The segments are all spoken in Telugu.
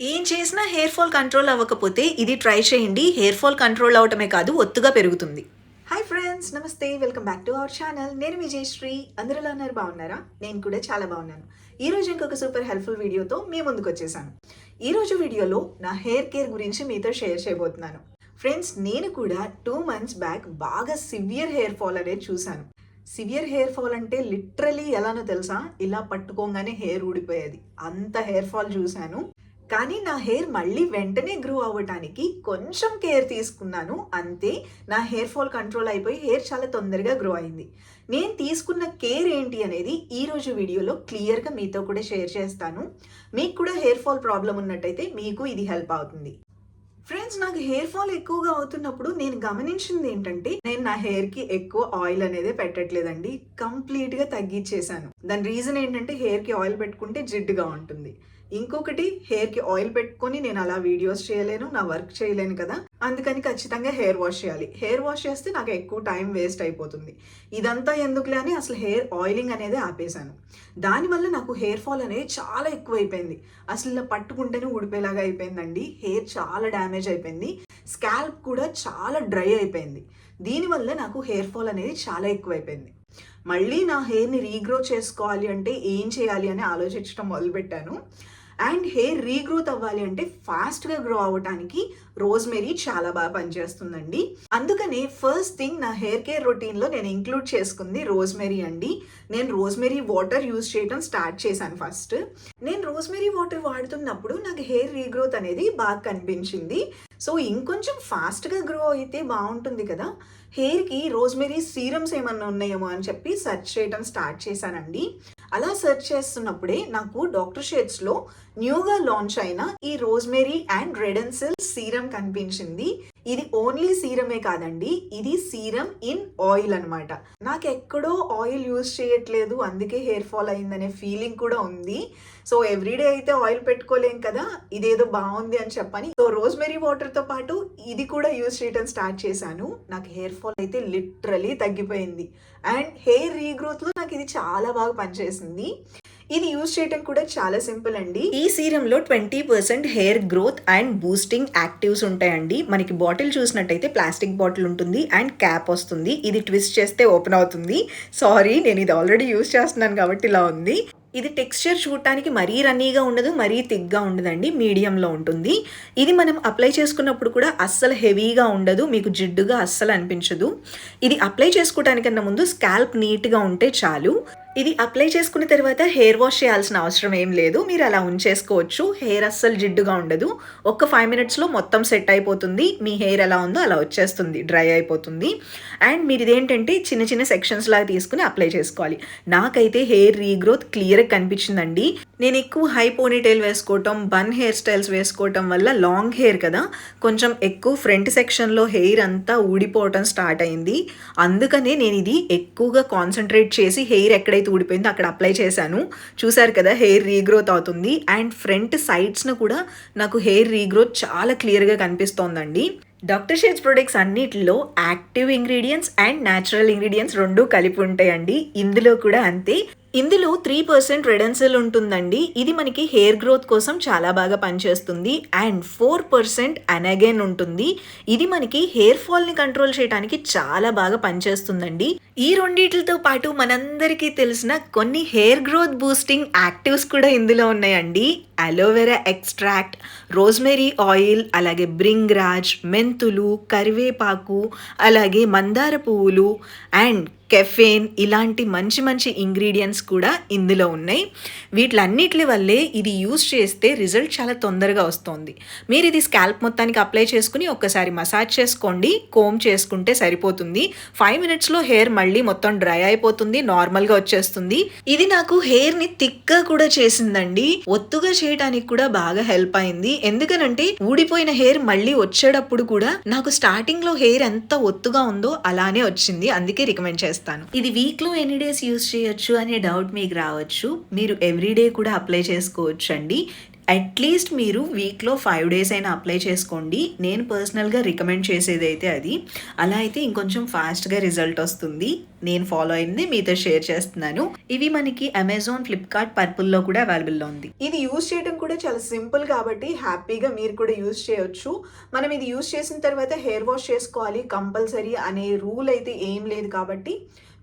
ఏం చేసినా హెయిర్ ఫాల్ కంట్రోల్ అవ్వకపోతే ఇది ట్రై చేయండి. హెయిర్ ఫాల్ కంట్రోల్ అవటమే కాదు ఒత్తుగా పెరుగుతుంది. Hi friends namaste. Welcome back to our channel. నేను విజయశ్రీ. అందరిలో అన్నారు ఉన్నారు? బాగున్నారా? నేను కూడా చాలా బాగున్నాను. ఈ రోజు ఇంకొక సూపర్ హెల్ప్ఫుల్ వీడియోతో మీ ముందుకు వచ్చేసాను. ఈ రోజు వీడియోలో నా హెయిర్ కేర్ గురించి మీతో షేర్ చేయబోతున్నాను. ఫ్రెండ్స్ నేను కూడా టూ మంత్స్ బ్యాక్ బాగా సివియర్ హెయిర్ ఫాల్ అనేది చూశాను. సివియర్ హెయిర్ ఫాల్ అంటే లిటరలీ ఎలానో తెలుసా? ఇలా పట్టుకోగానే హెయిర్ ఊడిపోయేది. అంత హెయిర్ ఫాల్ చూశాను. కానీ నా హెయిర్ మళ్ళీ వెంటనే గ్రో అవ్వటానికి కొంచెం కేర్ తీసుకున్నాను అంతే. నా హెయిర్ ఫాల్ కంట్రోల్ అయిపోయి హెయిర్ చాలా తొందరగా గ్రో అయింది. నేను తీసుకున్న కేర్ ఏంటి అనేది ఈరోజు వీడియోలో క్లియర్గా మీతో కూడా షేర్ చేస్తాను. మీకు కూడా హెయిర్ ఫాల్ ప్రాబ్లం ఉన్నట్టయితే మీకు ఇది హెల్ప్ అవుతుంది. ఫ్రెండ్స్ నాకు హెయిర్ ఫాల్ ఎక్కువగా అవుతున్నప్పుడు నేను గమనించింది ఏంటంటే నేను నా హెయిర్కి ఎక్కువ ఆయిల్ అనేది పెట్టట్లేదండి. కంప్లీట్గా తగ్గించేశాను దాని రీజన్ ఏంటంటే హెయిర్కి ఆయిల్ పెట్టుకుంటే జిడ్డుగా ఉంటుంది. ఇంకొకటి హెయిర్కి ఆయిల్ పెట్టుకొని నేను అలా వీడియోస్ చేయలేను నా వర్క్ చేయలేను కదా. అందుకని ఖచ్చితంగా హెయిర్ వాష్ చేయాలి. హెయిర్ వాష్ చేస్తే నాకు ఎక్కువ టైం వేస్ట్ అయిపోతుంది. ఇదంతా ఎందుకులే అని అసలు హెయిర్ ఆయిలింగ్ అనేది ఆపేశాను. దానివల్ల నాకు హెయిర్ ఫాల్ అనేది చాలా ఎక్కువైపోయింది. అసలు ఇలా పట్టుకుంటేనే ఊడిపోయేలాగా అయిపోయిందండి. హెయిర్ చాలా డ్యామేజ్ అయిపోయింది. స్కాల్ప్ కూడా చాలా డ్రై అయిపోయింది. దీనివల్ల నాకు హెయిర్ ఫాల్ అనేది చాలా ఎక్కువైపోయింది. మళ్ళీ నా హెయిర్ని రీగ్రో చేసుకోవాలి అంటే ఏం చేయాలి అని ఆలోచించడం మొదలుపెట్టాను. అండ్ హెయిర్ రీగ్రోత్ అవ్వాలి అంటే ఫాస్ట్గా గ్రో అవ్వడానికి రోజ్మెరీ చాలా బాగా పనిచేస్తుందండి. అందుకనే ఫస్ట్ థింగ్ నా హెయిర్ కేర్ రొటీన్లో నేను ఇంక్లూడ్ చేసుకుంది రోజ్మెరీ అండి. నేను రోజ్మెరీ వాటర్ యూజ్ చేయడం స్టార్ట్ చేశాను ఫస్ట్ నేను రోజ్మెరీ వాటర్ వాడుతున్నప్పుడు నాకు హెయిర్ రీగ్రోత్ అనేది బాగా కనిపించింది. సో ఇంకొంచెం ఫాస్ట్గా గ్రో అయితే బాగుంటుంది కదా. హెయిర్కి రోజ్మెరీ సీరమ్స్ ఏమన్నా ఉన్నాయేమో అని చెప్పి సెర్చ్ చేయడం స్టార్ట్ చేశానండి. అలా సెర్చ్ చేస్తున్నప్పుడే నాకు డాక్టర్ షేడ్స్లో న్యూగా లాంచ్ అయిన ఈ రోజ్మెరీ అండ్ రెడెన్సిల్ సీరం కనిపించింది. ఇది ఓన్లీ సీరమే కాదండి ఇది సీరం ఇన్ ఆయిల్ అనమాట నాకు ఎక్కడో ఆయిల్ యూజ్ చేయట్లేదు అందుకే హెయిర్ ఫాల్ అయిందనే ఫీలింగ్ కూడా ఉంది. సో ఎవ్రీడే అయితే ఆయిల్ పెట్టుకోలేం కదా ఇదేదో బాగుంది అని చెప్పని. సో రోజ్మెరీ వాటర్తో పాటు ఇది కూడా యూజ్ చేయడం స్టార్ట్ చేశాను. నాకు హెయిర్ ఫాల్ అయితే లిటరలీ తగ్గిపోయింది. అండ్ హెయిర్ రీగ్రోత్లో నాకు ఇది చాలా బాగా పనిచేసింది. ఇది యూజ్ చేయడం కూడా చాలా సింపుల్ అండి. ఈ సీరంలో twenty percent hair growth and boosting actives ఉంటాయండి. మనకి బాటిల్ చూసినట్టయితే ప్లాస్టిక్ బాటిల్ ఉంటుంది అండ్ క్యాప్ వస్తుంది. ఇది ట్విస్ట్ చేస్తే ఓపెన్ అవుతుంది. సారీ నేను ఇది ఆల్రెడీ యూజ్ చేస్తున్నాను కాబట్టి ఇలా ఉంది. ఇది టెక్స్చర్ చూడటానికి మరీ రన్నీగా ఉండదు మరీ థిక్గా ఉండదండి. మీడియంలో ఉంటుంది. ఇది మనం అప్లై చేసుకున్నప్పుడు కూడా అస్సలు హెవీగా ఉండదు మీకు జిడ్డుగా అస్సలు అనిపించదు. ఇది అప్లై చేసుకోవటానికన్నా ముందు స్కాల్ప్ నీట్గా ఉంటే చాలు. ఇది అప్లై చేసుకున్న తర్వాత హెయిర్ వాష్ చేయాల్సిన అవసరం ఏం లేదు. మీరు అలా ఉంచేసుకోవచ్చు. హెయిర్ అస్సలు జిడ్డుగా ఉండదు. ఒక్క ఫైవ్ మినిట్స్లో మొత్తం సెట్ అయిపోతుంది. మీ హెయిర్ ఎలా ఉందో అలా వచ్చేస్తుంది. డ్రై అయిపోతుంది. అండ్ మీరు ఇదేంటంటే చిన్న చిన్న సెక్షన్స్ లాగా తీసుకుని అప్లై చేసుకోవాలి. నాకైతే హెయిర్ రీగ్రోత్ క్లియర్గా కనిపించిందండి. నేను ఎక్కువ హై పోనీటైల్ వేసుకోవటం బన్ హెయిర్ స్టైల్స్ వేసుకోవటం వల్ల లాంగ్ హెయిర్ కదా. కొంచెం ఎక్కువ ఫ్రంట్ సెక్షన్లో హెయిర్ అంతా ఊడిపోవటం స్టార్ట్ అయింది. అందుకనే నేను ఇది ఎక్కువగా కాన్సన్ట్రేట్ చేసి హెయిర్ ఎక్కడైతే ఊడిపోయిందో. అక్కడ అప్లై చేశాను. చూసారు కదా హెయిర్ రీగ్రోత్ అవుతుంది. అండ్ ఫ్రంట్ సైడ్స్ను కూడా నాకు హెయిర్ రీగ్రోత్ చాలా క్లియర్గా కనిపిస్తోందండి. డాక్టర్ షేడ్స్ ప్రొడక్ట్స్ అన్నిటిలో active ingredients and natural ingredients రెండు కలిపి ఉంటాయండి. ఇందులో కూడా అంతే. ఇందులో త్రీ పర్సెంట్ రెడెన్సిల్ ఉంటుందండి. ఇది మనకి హెయిర్ గ్రోత్ కోసం చాలా బాగా పనిచేస్తుంది. అండ్ ఫోర్ పర్సెంట్ అనగెన్ ఉంటుంది. ఇది మనకి హెయిర్ ఫాల్ని కంట్రోల్ చేయడానికి చాలా బాగా పనిచేస్తుందండి. ఈ రెండింటితో పాటు మనందరికీ తెలిసిన కొన్ని హెయిర్ గ్రోత్ బూస్టింగ్ యాక్టివ్స్ కూడా ఇందులో ఉన్నాయండి. అలోవెరా ఎక్స్ట్రాక్ట్ రోజ్మెరీ ఆయిల్ అలాగే బ్రింగ్రాజ్ మెంతులు కరివేపాకు అలాగే మందార పువ్వులు అండ్ కెఫేన్ ఇలాంటి మంచి మంచి ఇంగ్రీడియంట్స్ కూడా ఇందులో ఉన్నాయి. వీటిలన్నిటి వల్లే ఇది యూస్ చేస్తే రిజల్ట్ చాలా తొందరగా వస్తుంది. మీరు ఇది స్కాల్ప్ మొత్తానికి అప్లై చేసుకుని ఒక్కసారి మసాజ్ చేసుకోండి. కోమ్ చేసుకుంటే సరిపోతుంది. ఫైవ్ మినిట్స్లో హెయిర్ మళ్ళీ మొత్తం డ్రై అయిపోతుంది. నార్మల్గా వచ్చేస్తుంది. ఇది నాకు హెయిర్ని థిక్గా కూడా చేసిందండి. ఒత్తుగా చేయడానికి కూడా బాగా హెల్ప్ అయింది. ఎందుకనంటే ఊడిపోయిన హెయిర్ మళ్ళీ వచ్చేటప్పుడు కూడా నాకు స్టార్టింగ్లో హెయిర్ ఎంత ఒత్తుగా ఉందో అలానే వచ్చింది. అందుకే రికమెండ్ చేస్తాను. ఇది వీక్లో ఎన్ని డేస్ యూస్ చేయొచ్చు అనే డౌట్ మీకు రావచ్చు. మీరు ఎవ్రీడే కూడా అప్లై చేసుకోవచ్చు అండి అట్లీస్ట్ మీరు వీక్లో ఫైవ్ డేస్ అయినా అప్లై చేసుకోండి. నేను పర్సనల్గా రికమెండ్ చేసేది అయితే అది. అలా అయితే ఇంకొంచెం ఫాస్ట్గా రిజల్ట్ వస్తుంది. నేను ఫాలో అయింది మీతో షేర్ చేస్తున్నాను. ఇవి మనకి అమెజాన్ ఫ్లిప్కార్ట్ పర్పుల్లో కూడా అవైలబుల్లో ఉంది. ఇది యూజ్ చేయడం కూడా చాలా సింపుల్ కాబట్టి హ్యాపీగా మీరు కూడా యూజ్ చేయొచ్చు. మనం ఇది యూజ్ చేసిన తర్వాత హెయిర్ వాష్ చేసుకోవాలి. కంపల్సరీ అనే రూల్ అయితే ఏం లేదు కాబట్టి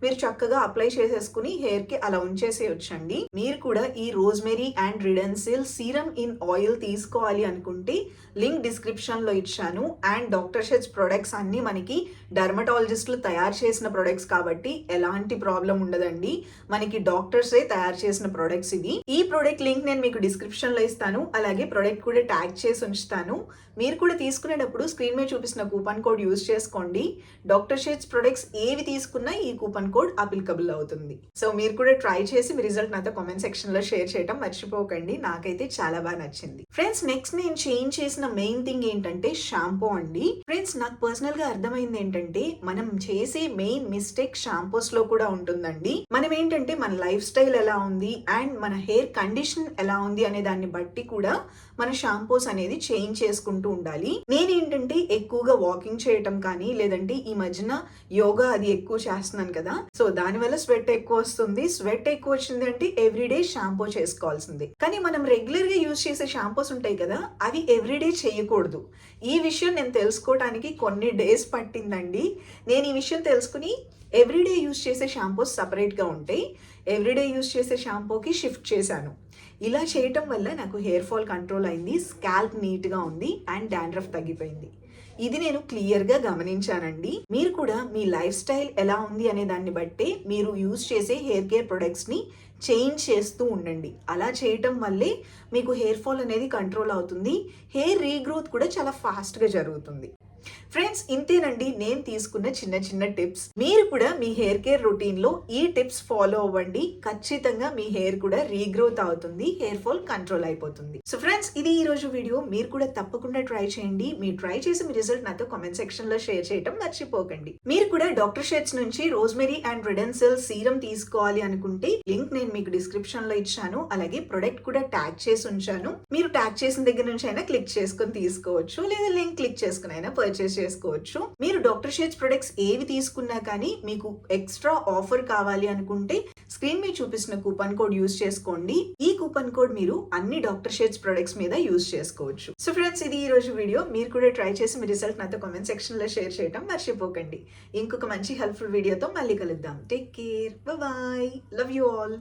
మీరు చక్కగా అప్లై చేసేసుకుని హెయిర్కి అలా ఉంచేసేయొచ్చండి. మీరు కూడా ఈ rosemary and redensyl serum in oil తీసుకోవాలి అనుకుంటే లింక్ డిస్క్రిప్షన్లో ఇచ్చాను. అండ్ డాక్టర్ షెచ్ ప్రొడక్ట్స్ అన్ని మనకి డర్మటాలజిస్టులు తయారు చేసిన ప్రొడక్ట్స్ కాబట్టి ఎలాంటి ప్రాబ్లం ఉండదండి. మనకి డాక్టర్సే తయారు చేసిన ప్రొడక్ట్స్ ఇవి. ఈ ప్రొడక్ట్ లింక్ నేను మీకు డిస్క్రిప్షన్లో ఇస్తాను. అలాగే ప్రొడక్ట్ కూడా ట్యాగ్ చేసి ఉంచుతాను. మీరు కూడా తీసుకునేటప్పుడు స్క్రీన్ మీద చూపిస్తున్న కూపన్ కోడ్ యూజ్ చేసుకోండి. డాక్టర్ షేడ్స్ ప్రొడక్ట్స్ ఏవి తీసుకున్నా ఈ కూపన్ కోడ్ అప్లికబుల్ అవుతుంది. సో మీరు కూడా ట్రై చేసి మీ రిజల్ట్ నాతో కామెంట్ సెక్షన్లో షేర్ చేయడం మర్చిపోకండి. నాకైతే చాలా బాగా నచ్చింది. ఫ్రెండ్స్ నెక్స్ట్ నేను చేంజ్ చేసిన మెయిన్ థింగ్ ఏంటంటే షాంపూ అండి. ఫ్రెండ్స్ నాకు పర్సనల్గా అర్థమైంది ఏంటంటే మనం చేసే మెయిన్ మిస్టేక్ షాంపూస్లో కూడా ఉంటుందండి. మనం ఏంటంటే మన లైఫ్ స్టైల్ ఎలా ఉంది అండ్ మన హెయిర్ కండిషన్ ఎలా ఉంది అనే దాన్ని బట్టి కూడా మన షాంపూస్ అనేది చేంజ్ చేసుకుంటూ ఉండాలి. నేనేంటంటే ఎక్కువగా వాకింగ్ చేయటం కానీ లేదంటే ఈ మధ్యన యోగా అది ఎక్కువ చేస్తున్నాను కదా సో దాని వల్ల స్వెట్ ఎక్కువ వస్తుంది. స్వెట్ ఎక్కువ వచ్చింది అంటే ఎవ్రీడే షాంపూ చేసుకోవాల్సింది. కానీ మనం రెగ్యులర్గా యూజ్ చేసే షాంపూస్ ఉంటాయి కదా అవి ఎవ్రీడే చేయకూడదు. ఈ విషయం నేను తెలుసుకోవడానికి కొన్ని డేస్ పట్టిందండి. నేను ఈ విషయం తెలుసుకుని ఎవ్రీడే యూజ్ చేసే షాంపూస్ సపరేట్గా ఉంటాయి. ఎవ్రీడే యూజ్ చేసే షాంపూకి షిఫ్ట్ చేశాను. ఇలా చేయటం వల్ల నాకు హెయిర్ ఫాల్ కంట్రోల్ అయింది. స్కాల్ప్ నీట్గా ఉంది అండ్ డాండ్రఫ్ తగ్గిపోయింది. ఇది నేను క్లియర్గా గమనించానండి. మీరు కూడా మీ లైఫ్ స్టైల్ ఎలా ఉంది అనే దాన్ని బట్టే మీరు యూజ్ చేసే హెయిర్ కేర్ ప్రొడక్ట్స్ని చేంజ్ చేస్తూ ఉండండి. అలా చేయటం వల్లే మీకు హెయిర్ ఫాల్ అనేది కంట్రోల్ అవుతుంది. హెయిర్ రీగ్రోత్ కూడా చాలా ఫాస్ట్గా జరుగుతుంది. ఫ్రెండ్స్ ఇంతేనండి. నేను తీసుకున్న చిన్న చిన్న టిప్స్ మీరు కూడా మీ హెయిర్ కేర్ రొటీన్లో ఈ టిప్స్ ఫాలో అవ్వండి. ఖచ్చితంగా మీ హెయిర్ కూడా రీగ్రోత్ అవుతుంది. హెయిర్ ఫాల్ కంట్రోల్ అయిపోతుంది. సో ఫ్రెండ్స్ ఇది ఈ రోజు వీడియో మీరు కూడా తప్పకుండా ట్రై చేయండి. మీరు ట్రై చేసి మీ రిజల్ట్ నాతో కామెంట్ సెక్షన్లో షేర్ చేయడం మర్చిపోకండి. మీరు కూడా డాక్టర్ షేడ్స్ నుంచి రోజ్మెరీ అండ్ రెడెన్సిల్ సీరం తీసుకోవాలి అనుకుంటే లింక్ నేను మీకు డిస్క్రిప్షన్లో ఇచ్చాను. అలాగే ప్రొడక్ట్ కూడా ట్యాగ్ చేసి ఉంచాను. మీరు ట్యాగ్ చేసిన దగ్గర నుంచి అయినా క్లిక్ చేసుకొని తీసుకోవచ్చు. లేదా లింక్ క్లిక్ చేసుకుని అయినా పర్చేస్ చేసుకోవచ్చు మీరు డాక్టర్ షేడ్స్ ప్రొడక్ట్స్ ఏవి తీసుకున్నా కానీ మీకు ఎక్స్ట్రా ఆఫర్ కావాలి అనుకుంటే స్క్రీన్ మీద చూపిస్తున్న కూపన్ కోడ్ యూస్ చేసుకోండి. ఈ కూపన్ కోడ్ మీరు అన్ని డాక్టర్ షేడ్స్ ప్రొడక్ట్స్ మీద యూస్ చేసుకోవచ్చు. సో ఫ్రెండ్స్ ఇది ఈ రోజు వీడియో. మీరు కూడా ట్రై చేసి మీ రిజల్ట్ నాతో కామెంట్ సెక్షన్లో షేర్ చేయడం మర్చిపోకండి. ఇంకొక మంచి హెల్ప్ఫుల్ వీడియోతో మళ్ళీ కలుద్దాం. Take care. Bye. Love you all.